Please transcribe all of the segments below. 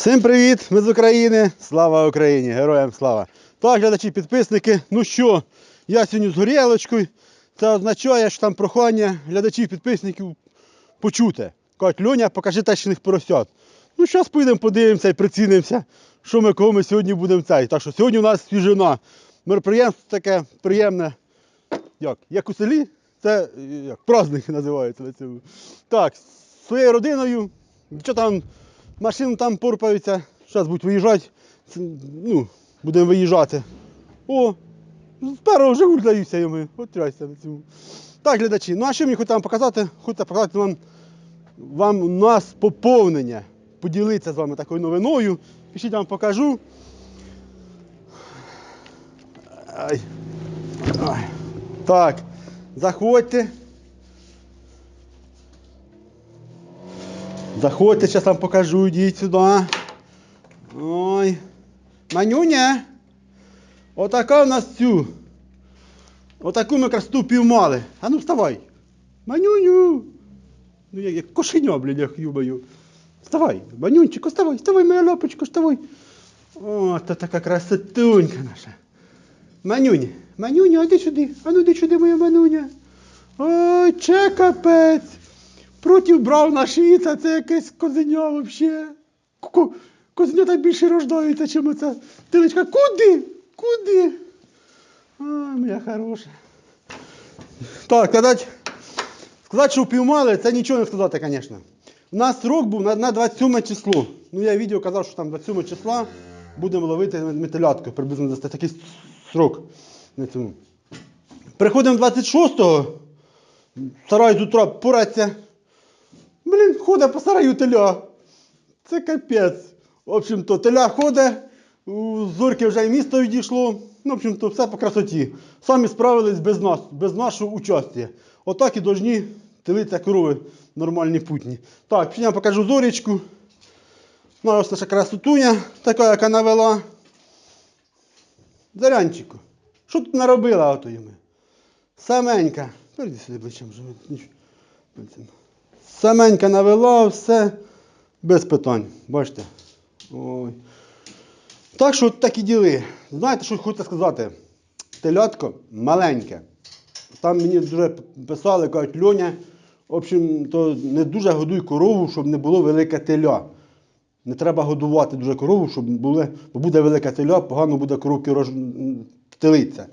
Всім привіт! Ми з України. Слава Україні! Героям слава! Так, глядачі, підписники. Ну що, я сьогодні з горілочкою. Це означає, що там прохання глядачів, підписників почути. Кажуть, Льоня, покажи тещиних поросят. Ну, зараз поїдемо, подивимося і прицінимося, що ми кого ми сьогодні будемо цей. Так що сьогодні у нас свіжина. Мероприємство таке приємне. Як? Як у селі? Це е, як, праздник називається на цьому. Так, з своєю родиною. Що там, машини там порпаються. Зараз будуть виїжджати. Ну, будемо виїжджати. О, з першого вже гульдаюся ми. От на цьому. Так, глядачі, ну а що мені хотів вам показати? Хочу показати вам, вам у нас поповнення. Поділитися з вами такою новиною. Пишіть, я вам покажу. Ай. Ай. Так, заходьте. Заходьте, зараз вам покажу, йдіть сюди. Ой. Манюня. Отака в нас цю. Отаку ми красоту піймали. А ну вставай. Манюню. Ну як, як кошеня, блін, як юбаю. Вставай, Манюнчику, вставай, вставай, моя лапочка, вставай. О, то така красотунька наша. Манюня, Манюня, а сюди. А ну йди сюди, моя Манюня. Ой, че капець. Проти Брауна Швіца, це якесь козеня вообще. Ко- Козеня так більше рождаються, чим оця телечка. Куди? Куди? Ой, моя хороша. Так, сказати, сказати, що впіймали, це нічого не сказати, звісно. У нас срок був на, на 27 число. Ну, я відео казав, що там 27 числа будемо ловити метелятку, приблизно десь такий срок на цьому. Приходимо 26-го, стараюсь з утра пораться. Блін, ходить по сараю теля. Це капець. В общем-то, теля ходить, зорки вже і місто відійшло. Ну, в общем-то, все по красоті. Самі справились без нас, без нашого участя. Отак і повинні телитися корови нормальні путні. Так, я покажу зорічку. Ну, ось наша красотуня, така, яка навела. Зарянчику. Що тут наробила ото ми? Саменька. Перейди сюди ближче вже. Саменька навела, все без питань. Бачите? Ой. Так що такі діли. Знаєте, що хочу сказати? Телятко маленьке. Там мені дуже писали, кажуть, Льоня, в общем, то не дуже годуй корову, щоб не було велике теля. Не треба годувати дуже корову, щоб було, бо буде велике теля, погано буде коровки рож... телиться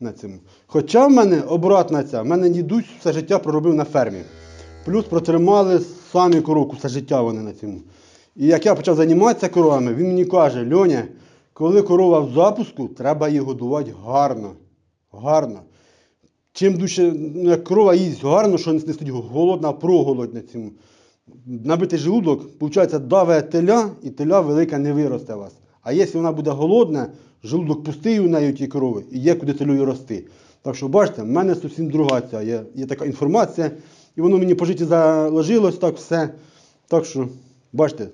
на цьому. Хоча в мене обратна ця, в мене дідусь все життя проробив на фермі. Плюс протримали самі коровку все життя вони на цьому. І як я почав займатися коровами, він мені каже, Льоня, коли корова в запуску, треба її годувати гарно. Гарно. Чим дужче ну, корова їсть гарно, що не стоїть голодна, проголодь на цьому. Набитий желудок, виходить, даве теля, і теля велика не виросте у вас. А якщо вона буде голодна, желудок пустий у неї тій корови, і є куди телю рости. Так що, бачите, в мене зовсім друга ця є, є така інформація, і воно мені по житті заложилось так все. Так що, бачите,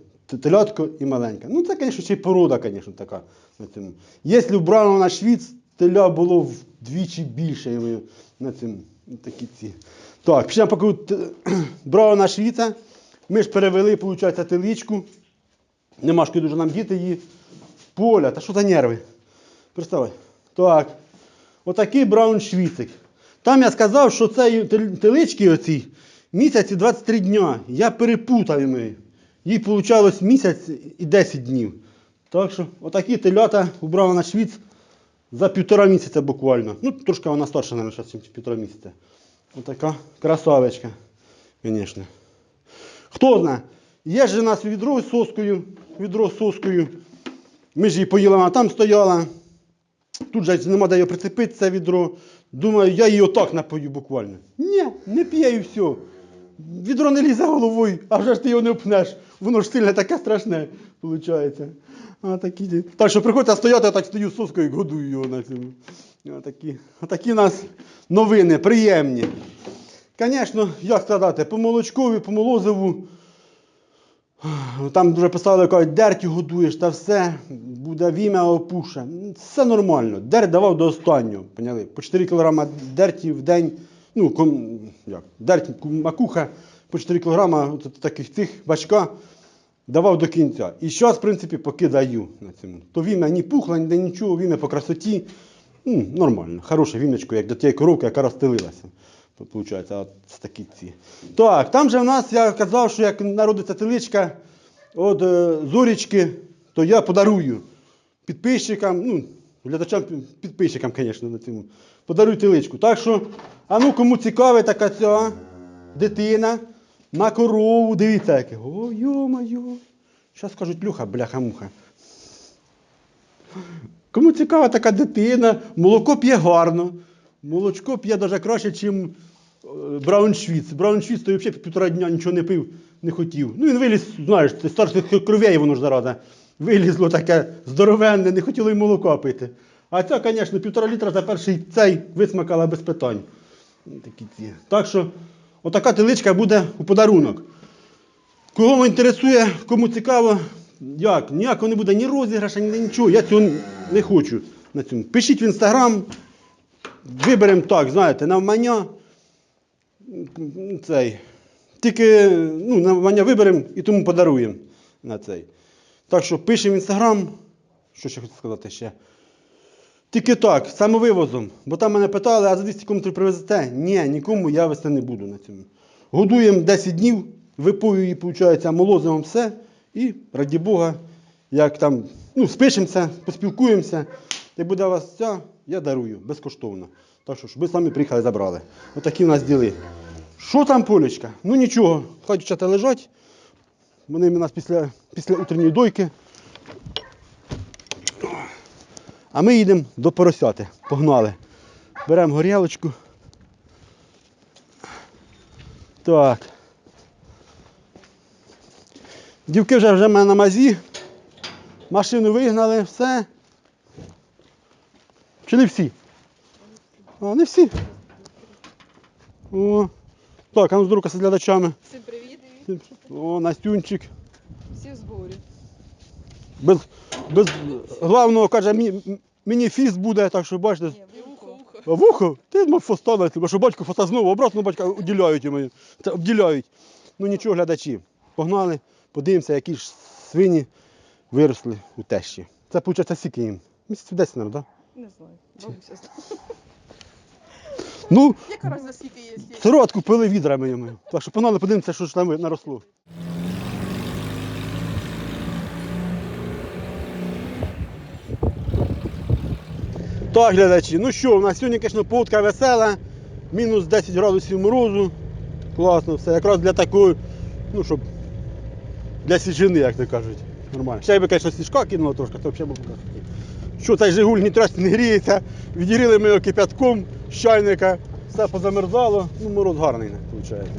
телятко і маленька. Ну, це, звісно, ще й порода, звісно, така. Якщо брали на швіц, теля було вдвічі більше я маю, на цьому. Такі ці. Так, після поки т- на швіца, ми ж перевели, виходить, теличку. Нема ж дуже нам діти її. Поля, та що за нерви? Приставай. Так. Отакий браун швіцик. Там я сказав, що це телички оці місяць і 23 дня. Я перепутав її. Їй вийшло місяць і 10 днів. Так що, отакі телята убрав на швіц за півтора місяця буквально. Ну, трошки вона старша, мабуть, ніж півтора місяця. Отака красавечка, звісно. Хто знає, є ж у нас відро з соскою, відро з соскою. Ми ж її поїли, вона там стояла. Тут же нема де його прицепити, це відро. Думаю, я її отак напою буквально. Ні, не п'є і все. Відро не лізе головою, а вже ж ти його не впнеш. Воно ж сильне таке страшне, виходить. А, такі, так що приходьте стояти, я так стою соскою і годую його на цьому. А, такі, а такі нас новини, приємні. Звісно, як сказати, по молочкові, по молозиву. Там дуже писали, кажуть, дертю годуєш та все, буде вім'я опуше. Все нормально. Дерть давав до останнього. Поняли? По 4 кг дерті в день. Ну, ком, як, дерть, макуха по 4 кг таких цих бачка. давав до кінця. І зараз, в принципі, поки даю на цьому. То вім'я ні пухло, ніде нічого, вім'я по красоті. Ну, нормально, хороше вім'ячко, як до тієї коровки, яка розстелилася. Тут, от такі. Так, там же в нас, я казав, що як народиться теличка від е, зорічки, то я подарую підписчикам, ну, глядачам, підписчикам, звісно, на цьому. Подарую теличку. Так що, а ну кому цікава така ця дитина на корову, дивіться яке. О, йо-моє. Зараз кажуть, люха, бляха-муха. Кому цікава така дитина, молоко п'є гарно. Молочко п'є навіть краще, ніж Брауншвіц. Брауншвіц то взагалі півтора дня нічого не пив, не хотів. Ну він виліз, знаєш, це старших кровей воно ж зараза. Вилізло таке здоровенне, не хотіло й молока пити. А ця, звісно, півтора літра за перший цей висмакала без питань. Такі ці. Так що, отака теличка буде у подарунок. Кого інтересує, кому цікаво, як? Ніякого не буде ні розіграша, ні нічого. Я цього не хочу на цьому. Пишіть в інстаграм, виберемо так, знаєте, навмання. Цей. Тільки ну, навмання виберемо і тому подаруємо на цей. Так що пишемо в інстаграм. Що ще хочу сказати ще? Тільки так, самовивозом. Бо там мене питали, а за 200 км привезете? Ні, нікому я вести не буду на цьому. Годуємо 10 днів, випою її, виходить, молозивом все. І, раді Бога, як там, ну, спишемося, поспілкуємося, і буде у вас ця, я дарую безкоштовно. Так що, щоб ви самі приїхали забрали. Отакі в нас діли. Що там, Полечка? Ну нічого, хай дівчата лежать. Вони у нас після, після утренньої дойки. А ми їдемо до поросяти. Погнали. Беремо горілочку. Так. Дівки вже вже в мене на мазі. Машину вигнали, все. Чи не всі? А, не всі. О. Так, а ну з з глядачами. Всім привіт. О, Настюнчик. Всі в зборі. Без, без главного каже, мені, мені фіст буде, так що бачите. А вухо? Ти мав фоста на бо що батько фоста знову обратно батька уділяють йому. Це обділяють. Ну нічого, глядачі. Погнали, подивимося, які ж свині виросли у тещі. Це виходить скільки їм? Місяців 10, мабуть, так? Не знаю. Бабуся знає. Ну, Яка разниця, скільки є? сироватку пили відрами йому. Так що погнали, подивимося, що ж там наросло. Так, глядачі, ну що, у нас сьогодні, звісно, поводка весела, мінус 10 градусів морозу. Класно все. Якраз для такої, ну, щоб для сіжини, як то кажуть. Нормально. Ще якби, звісно, сніжка кинуло трошки, то взагалі було. Що цей Жигуль ні трасі не гріється, відігріли ми його кипятком з все позамерзало, ну мороз гарний, виходить.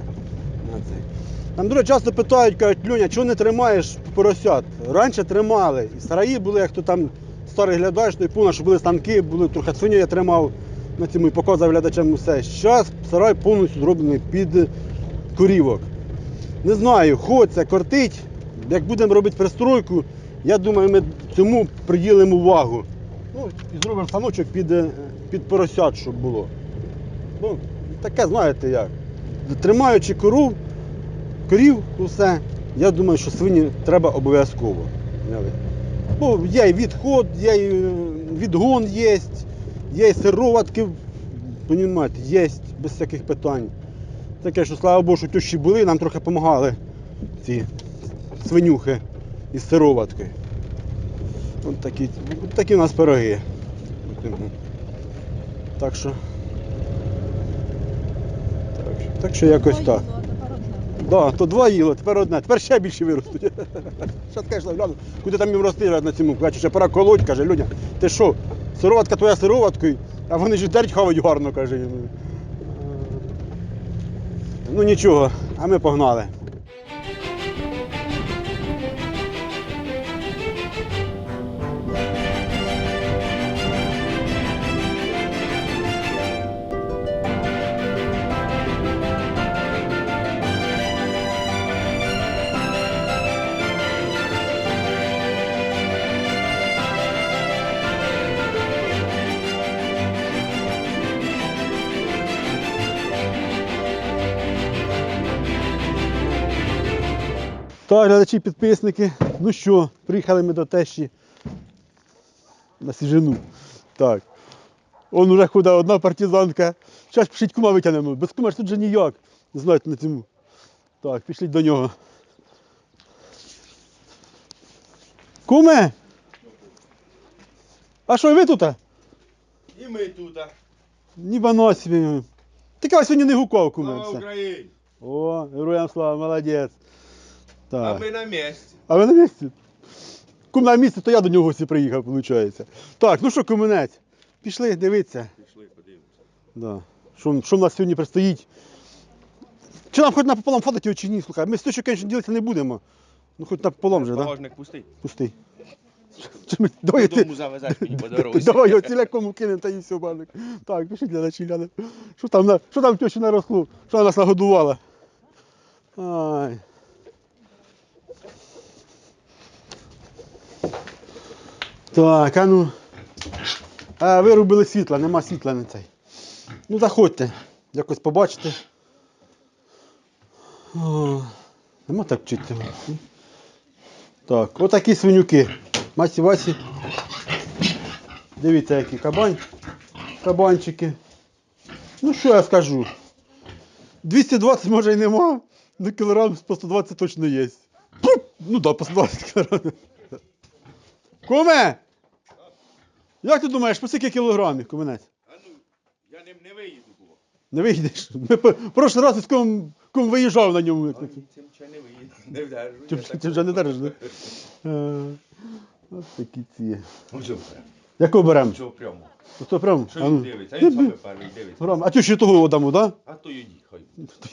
Там дуже часто питають, кажуть, Люня, чого не тримаєш поросят? Раніше тримали. І сараї були, як то там старий глядач, той пуна, що були станки, були трохи свиню я тримав на цьому і показав глядачам усе. Зараз сарай повністю зроблений під корівок. Не знаю, хочеться, кортить. Як будемо робити пристройку, я думаю, ми цьому приділимо увагу. Ну, і зробимо станочок під, е, під поросят, щоб було. Ну, таке, знаєте як. Тримаючи коров, корів, усе, я думаю, що свині треба обов'язково. Ну, є і відход, є і е, відгон є, є і сироватки, понімаєте, є без всяких питань. Таке, що слава Богу, що тещі були, нам трохи допомагали ці свинюхи із сироваткою. От такі, такі у нас пироги. Так що. Так, що- так що якось так. Да, то два їло, тепер одне, тепер ще більше виростуть. Зараз кажеш, гляну, куди там їм рости на цьому. Бачу, ще пора колоть, каже, Люня, ти що, сироватка твоя сироваткою, а вони ж дерть хавають гарно, каже. Ну нічого, а ми погнали. Так, глядачі, підписники. Ну що, приїхали ми до тещі на свіжину. Так. Он уже худа, одна партизанка. Зараз пишіть кума витягнемо. Без кума ж тут же ніяк. Знаєте на цьому. Так, пішли до нього. Куме! А що, ви тут? І ми тут. на собі. Ти каже, сьогодні не гукав, куме. Слава. Україні! О, героям слава, молодець. А ми на місці. А ви на місці? Кум на місці, то я до нього в гості приїхав, виходить. Так, ну що, куменець? Пішли, дивіться. Пішли, подивимося. Да. Що, що в нас сьогодні предстоїть? Чи нам хоч напополам фотати його чи ні, слухай. Ми з тещою, звісно, ділитися не будемо. Ну хоч напополам же, так? Багажник пустий. Пустий. Чи ми, давай, ти, Додому завезеш мені по дорозі. давай його ціляком кинемо та і все, баник. Так, пишіть глядачі, глянемо. Що там, на, що там тещі наросло? Що вона нас нагодувала? Ай. Так, а ну. А, вирубили світла, нема світла на цей. Ну заходьте, якось побачите. Нема так вчити. Так, отакі свинюки. Масі Васі. Дивіться, які кабань. Кабанчики. Ну що я скажу? 220 може і нема, ну кілограм по 120 точно є. Ну да, по 120 кілограмів. Куме! Як ти думаєш, по скільки кілограмів, куменець? А ну, я не, не виїду було. Не виїдеш. Ми по- прошлий раз із кум, кум виїжджав на ньому. як А цим ще не виїду. Не вдержу. Ти, я так- ти вже не держиш, да? Е, Ось такі ці. Ну? Яку беремо? Що прямо? Ото прям. Що він ну. дивиться? А він саме перший дивиться. Грам. А ти ще того дамо, так? А то йди, хай.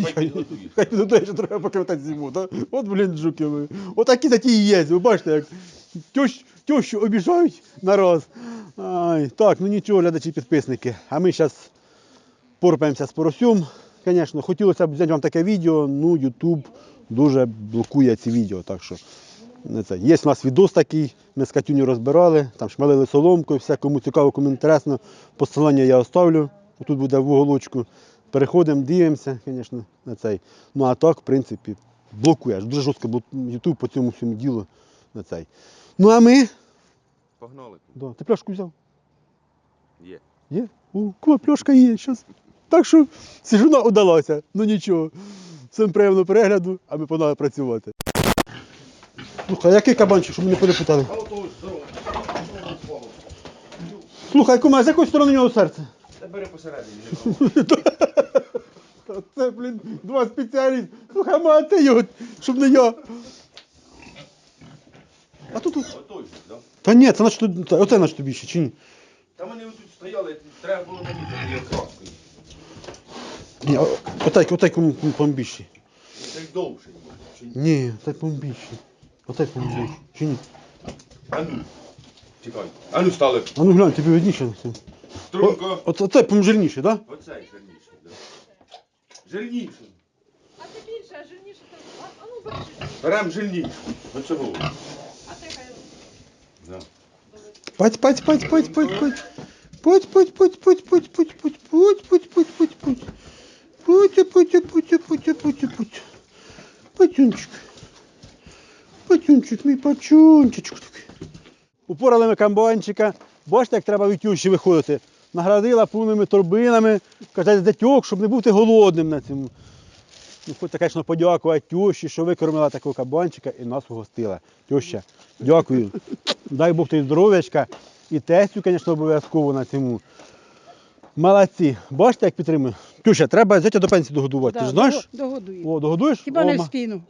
Хай підготуєш. Хай підготує, що треба покривати зиму, так? От, блін, жуки ви. Отакі такі і є, ви бачите, як тьощ, тьощу обіжають на раз. Ай, так, ну нічого, глядачі підписники. А ми зараз порпаємося з поросюм. Звісно, хотілося б взяти вам таке відео, ну YouTube дуже блокує ці відео, так що це. Є у нас відос такий, ми з Катюню розбирали, там шмалили соломкою, все, кому цікаво, кому інтересно, посилання я оставлю. Тут буде в уголочку. Переходимо, дивимося, звісно, на цей. Ну а так, в принципі, блокує. Дуже жорстко YouTube по цьому всьому ділу на цей. Ну а ми. Погнали. Да, ти пляшку взяв? Є. Є? О, кума, пляшка є. Щас. Так що сижуна удалася. Ну нічого. Всім приємного перегляду, а ми погнали працювати. Слухай, а який кабанчик, щоб ми не перепитали? А. Слухай, кума, з якої сторони у нього серце? Та бери посередині. не. Та Це, блін, два спеціалісти. Слухай, мати його, щоб не я. А тут. тут- Отой же, да? Та ні, це наче тут- та- оце наче тобі ще, чи ні? Та вони тут стояли, треба було мені її краскою. Ні, отай, отай кому помбільший. Це й довше. Чи ні? Ні, отай помбільший. Отай помбільший. Чи ні? А ну. Чекай. А ну стали. А ну глянь, тобі видніше. на це. О, Струнко. от- Оцей помжирніший, так? Да? Оцей жирніший, да. Жирніший. А ти більше, а жирніше там. А, а ну бери. Берем жирніший. Оцього. А ти хай. Да. Пать, пать, пать, пать, пать, пать. Путь, путь, путь, путь, путь, путь, путь, путь, путь, путь, путь, путь. Путь, путь, путь, путь, путь, путь. Патюнчик. Патюнчик, мій такий. Упорали ми камбанчика. Бачите, як треба від тющі виходити. Наградила повними торбинами. Каже, дятьок, щоб не бути голодним на цьому. Ну, хочеться, звісно, подякувати тещі, що викормила такого кабанчика і нас угостила. Теща, дякую. Дай Бог тобі здоров'ячка. І тестю, звісно, обов'язково на цьому. Молодці. Бачите, як підтримує? Тюща, треба зятя до пенсії догодувати. Ти ж знаєш? Догодую. О, догодуєш? Хіба О, не в спину.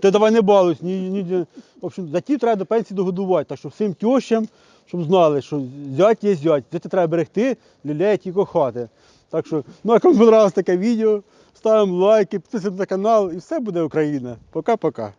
ти давай не балуйся, ні, ні, ні. В общем, зятів треба до пенсії догодувати. Так що всім тьощам, щоб знали, що зять є зять. Зятя треба берегти, ліляти і кохати. Так що, ну а кому понравилось таке відео, ставимо лайки, підписуємося на канал і все буде Україна. Пока-пока.